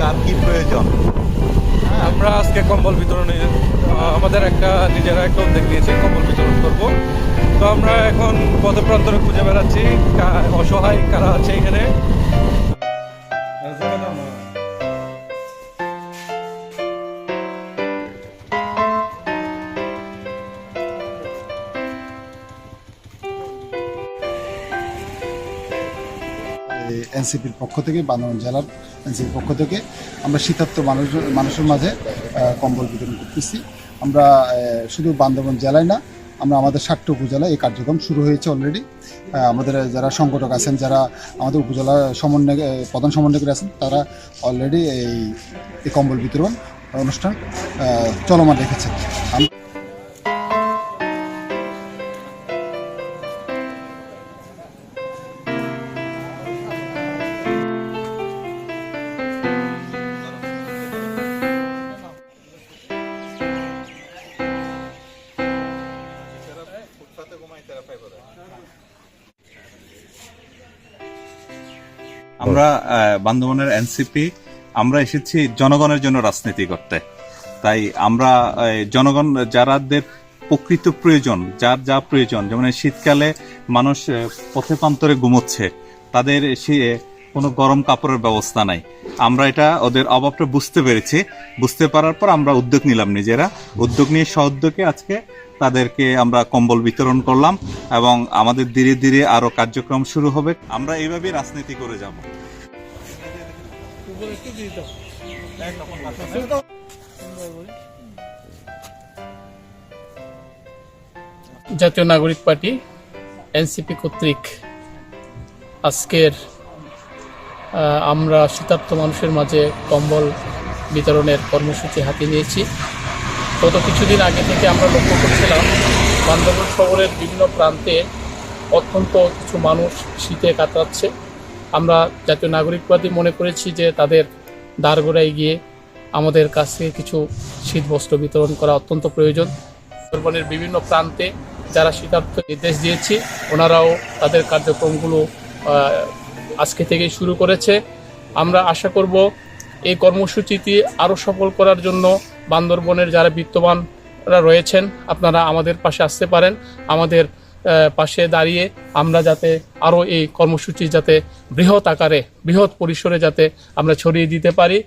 কার কি প্রয়োজন? আমরা আজকে কম্বল বিতরণে আমাদের একটা নিজেরা একটা উদ্যোগ নিয়েছি, কম্বল বিতরণ করব। তো আমরা এখন পদপ্রান্তরে খুঁজে বেড়াচ্ছি অসহায় কারা আছে এখানে? এনসিপির পক্ষ থেকে বান্দরবান জেলার এনসিপির পক্ষ থেকে আমরা শীতার্থ মানুষ, মানুষের মাঝে কম্বল বিতরণ করতেছি। আমরা শুধু বান্দরবান জেলায় না, আমরা আমাদের ষাটটি উপজেলায় এই কার্যক্রম শুরু হয়েছে অলরেডি আমাদের যারা সংগঠক আছেন, যারা আমাদের উপজেলা সমন্বয় প্রধান সমন্বয়কারী আছেন, তারা অলরেডি এই কম্বল বিতরণ অনুষ্ঠান চলমান রেখেছেন। আমরা আহ, বান্দরবানের এনসিপি আমরা এসেছি জনগণের জন্য রাজনীতি করতে। তাই আমরা জনগণ যারাদের প্রকৃত প্রয়োজন যার যা প্রয়োজন যেমন শীতকালে মানুষ পথে প্রান্তরে ঘুমোচ্ছে তাদের সে কোনো গরম কাপড়ের ব্যবস্থা নাই। আমরা এটা ওদের অভাবটা বুঝতে পেরেছি। বুঝতে পারার পর আমরা উদ্যোগ নিলাম নিজেরা। উদ্যোগ নিয়ে সহদ্যোগে আজকে তাদেরকে আমরা কম্বল বিতরণ করলাম এবং আমাদের ধীরে ধীরে আরও কার্যক্রম শুরু হবে। আমরা এইভাবেই রাজনীতি করে যাব। জাতীয় নাগরিক পার্টি, এনসিপি কর্তৃক আজকের আমরা শীতার্থ মানুষের মাঝে কম্বল বিতরণের কর্মসূচি হাতে নিয়েছি। গত কিছুদিন আগে থেকে আমরা লক্ষ্য করছিলাম, বান্দরবান শহরের বিভিন্ন প্রান্তে অত্যন্ত কিছু মানুষ শীতে কাতরাচ্ছে। আমরা জাতীয় নাগরিকবাদী মনে করেছি যে তাদের দ্বারগোড়ায় গিয়ে আমাদের কাছে কিছু শীত বস্ত্র বিতরণ করা অত্যন্ত প্রয়োজন। সুন্দরবনের বিভিন্ন প্রান্তে যারা শীতার্থ নির্দেশ দিয়েছি, ওনারাও তাদের কার্যক্রমগুলো আজকে থেকে শুরু করেছে। আমরা আশা করব এই কর্মসূচিটি আরও সফল করার জন্য বান্দরবনের যারা বিত্তবানরা রয়েছেন, আপনারা আমাদের পাশে আসতে পারেন। আমাদের পাশে দাঁড়িয়ে আমরা যাতে আরও এই কর্মসূচি যাতে বৃহৎ আকারে, বৃহৎ পরিসরে যাতে আমরা ছড়িয়ে দিতে পারি।